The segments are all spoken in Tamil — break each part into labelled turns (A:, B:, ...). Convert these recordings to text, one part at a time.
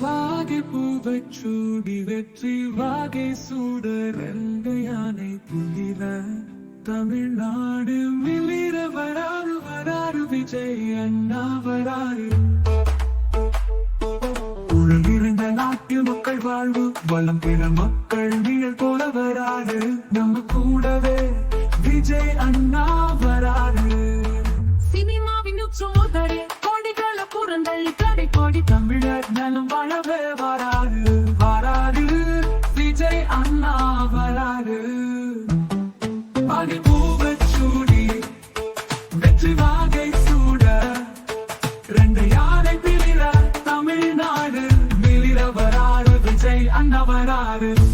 A: வாகை பூவை சூடி வெற்றி வாகை சூட ரெண்டு யானை புலிர தமிழ்நாடு மிளிர வராறு வராறு விஜய் அண்ணா வராறு. உழவிருந்த நாட்டு மக்கள் வாழ்வு வளம் பெற மக்கள் நிழல் போல வராது நம்ம கூடவே விஜய் அண்ணா வராது சினிமாவின் உச்சோதரே கோடிகள புறந்தள்ளி கடை கோடி தமிழ் நலம் வாழவே வராது வராது. விஜய் அண்ணா வராது. வாகை பூவச்சூடி வெற்றி வாகை சூட. ரெண்டு யாரை பிரிர தமிழ்நாடு மிளிர வராது. விஜய் அண்ணா வராது.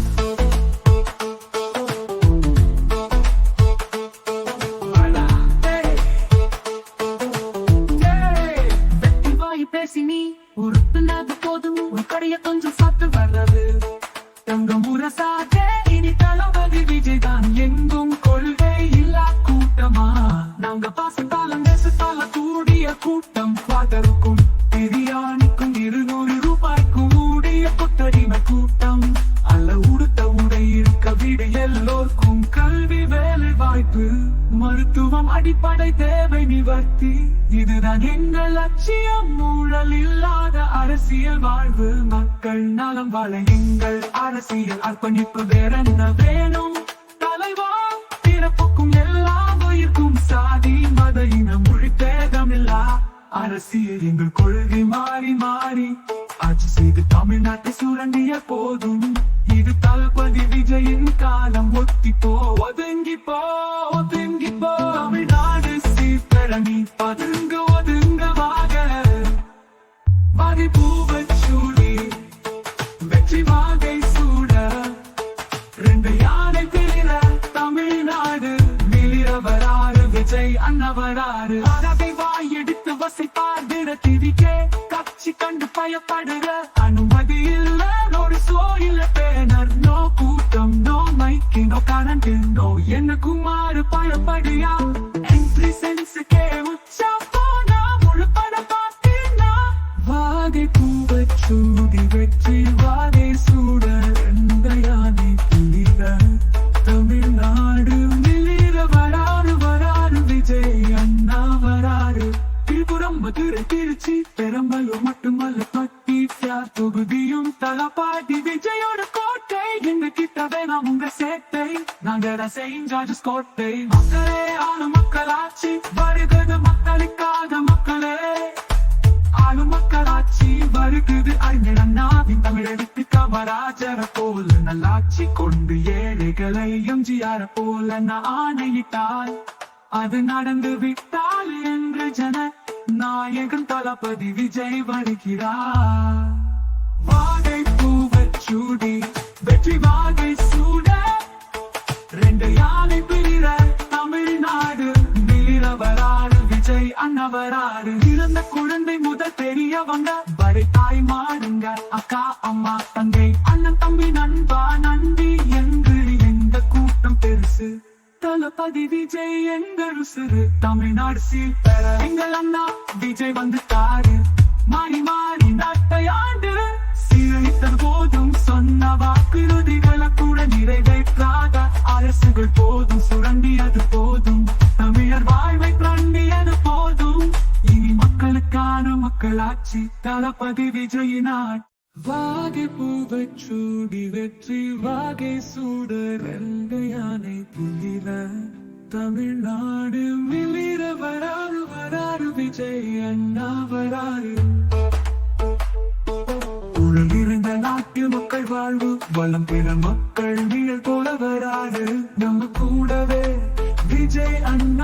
A: உறுப்பினது போதும் உன் கடைய கொஞ்சம் சாப்பிட்டு வர்றது. தங்கம் முரசாதே இனி தளபதி விஜய் தான் எங்கும் கொள்கை இல்லா கூட்டமா? நாங்க பாசத்தாலும் அடிப்படை தேவை நிவர்த்தி. இதுதான் எங்கள் லட்சியம். ஊழல் இல்லாத அரசியல் வாழ்வு. மக்கள் நலம் வாழ எங்கள் அரசியல் அர்ப்பணிப்பு வேற என்ன வேணும்? தலைவா பிறப்புக்கும் எல்லா உயிர்க்கும் சாதி மத இன மொழி பேதமில்லா அரசியல் எங்கள் கொள்கை மாறி மாறி. ஆட்சி செய்து தமிழ்நாட்டை சுரண்டிய போதும். இது தளபதி விஜயின் காலம். ஒத்தி போ ஒதுங்கி போ ஒதுங்கி போ சீர்திறனி பதுங்க ஒதுங்க வாக. வாகை சூடி வெற்றி வாகை சூட. ரெண்டு யானை பிரிர தமிழ்நாடு மிளிர வராறு விஜய் அண்ணவராறு. அரபை வாய் எடுத்து வசிப்பார் தினத்திரிக்கே கட்சி கண்டு பயப்படுற அனுமதி இல்ல ஒரு சோயில பேனர். நோ கூட்டம் நோ மைக்கு நோ கரண்ட் நோ என்ன குமாறு பயப்படியா திரிபுரம் மதுரை திருச்சி பெரம்பலூர் மட்டுமல்ல பட்டி சார் தொகுதியும் தலப்பாட்டி விஜயோட கோட்டை. எங்க கிட்ட வேணாம் உங்க சேட்டை. நாங்க செயின்ட் ஜார்ஜஸ் கோட்டை. மக்களே ஆளு மக்களாட்சி. வருகிறது மக்களுக்காக மக்களே. ஆளு மக்களாட்சி வருகிறது வருகுது அறிஞரண்ணாவின் தமிழெடுத்து காமராஜர போல நல்லாட்சி கொண்டு ஏழைகளை எம்ஜிஆர போல நான் ஆணையிட்டால். அது நடந்து விட்டால் என்று ஜன நாயகன் தளபதி விஜய் வருகிறார். வாகை பூவச் சூடி வெற்றி வாகை சூட ரெண்டு யானை பிரிர தமிழ்நாடு. மிளிர விஜய் அண்ணவராறு இறந்த குழந்தை முதல் பெரியவங்க வரை தாய் மாறுங்க அக்கா அம்மா தங்கை அண்ணன் தம்பி நண்பா நன்றி என்று தளபதி விஜய் எங்கள் சிறு தமிழ்நாடு சீல் பெற எங்கள் அண்ணா விஜய் வந்து தாரு மாறி மாறி நாட்டை ஆண்டு சீரழித்தது போதும் சொன்ன வாக்குறுதிகளை கூட நிறைவேற்றாத அரசுகள் போதும் சுரண்டியது போதும். தமிழர் வாழ்வை பிரண்டியது போதும். இனி மக்களுக்கான மக்களாட்சி தளபதி விஜயினார் வாகை பூவைச் சூடி வெற்றி வாகை சூட தமிழ்நாடு மிளிர வராறு வராறு விஜய் அண்ணா வராறு. உலகிருந்த நாட்டு மக்கள் வாழ்வு வளம் பெற மக்கள் நிழல் போல வராது நம்ம கூடவே விஜய் அண்ணா